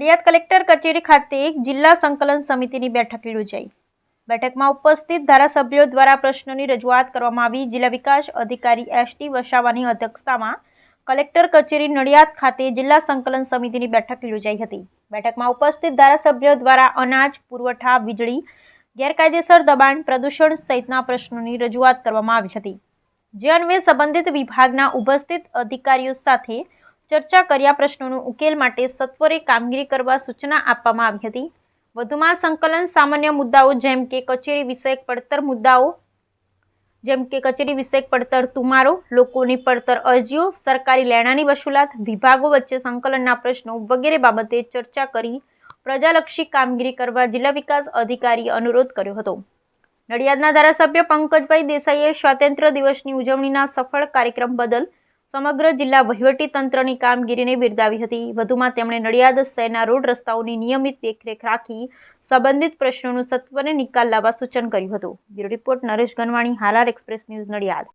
Nadiad collector કચેરી ખાતે જિલ્લા સંકલન સમિતિની બેઠક યોજાઈ. બેઠકમાં ઉપસ્થિત ધારાસભ્યો દ્વારા પ્રશ્નોની રજૂઆત કરવામાં આવી. જિલ્લા વિકાસ અધિકારી એસ ટી વસાવાની અધ્યક્ષતામાં કલેક્ટર કચેરી નડિયાદ ખાતે જિલ્લા સંકલન સમિતિની બેઠક યોજાઈ હતી. બેઠકમાં ઉપસ્થિત ધારાસભ્યો દ્વારા અનાજ, પુરવઠા, વીજળી, ગેરકાયદેસર દબાણ, પ્રદૂષણ સહિતના પ્રશ્નોની રજૂઆત કરવામાં આવી હતી. જે અન્વયે સંબંધિત વિભાગના ઉપસ્થિત અધિકારીઓ સાથે ચર્ચા કર્યા પ્રશ્નોનો ઉકેલ માટે સત્વરે કામગીરી કરવા સૂચના આપવામાં આવી હતી. વધુમાં સંકલન સામાન્ય મુદ્દાઓ જેમ કે કચેરી વિષયક પડતર મુદ્દાઓ, જેમ કે કચેરી વિષયક પડતર તુમારો, લોકોની પડતર અરજીઓ, સરકારી લેણાની વસૂલાત, વિભાગો વચ્ચે સંકલનના પ્રશ્નો વગેરે બાબતે ચર્ચા કરી પ્રજાલક્ષી કામગીરી કરવા જિલ્લા વિકાસ અધિકારીએ અનુરોધ કર્યો હતો. નડિયાદના ધારાસભ્ય પંકજભાઈ દેસાઈએ સ્વાતંત્ર્ય દિવસની ઉજવણીના સફળ કાર્યક્રમ બદલ સમગ્ર જિલ્લા વહીવટી તંત્રની કામગીરીને બિરદાવી હતી. વધુમાં તેમણે નડિયાદ શહેરના રોડ રસ્તાઓની નિયમિત દેખરેખ રાખી સંબંધિત પ્રશ્નોનું સત્વરે નિકાલ લાવવા સૂચન કર્યું હતું. Bureau report Naresh Ganwani, Halar express news Nadiad.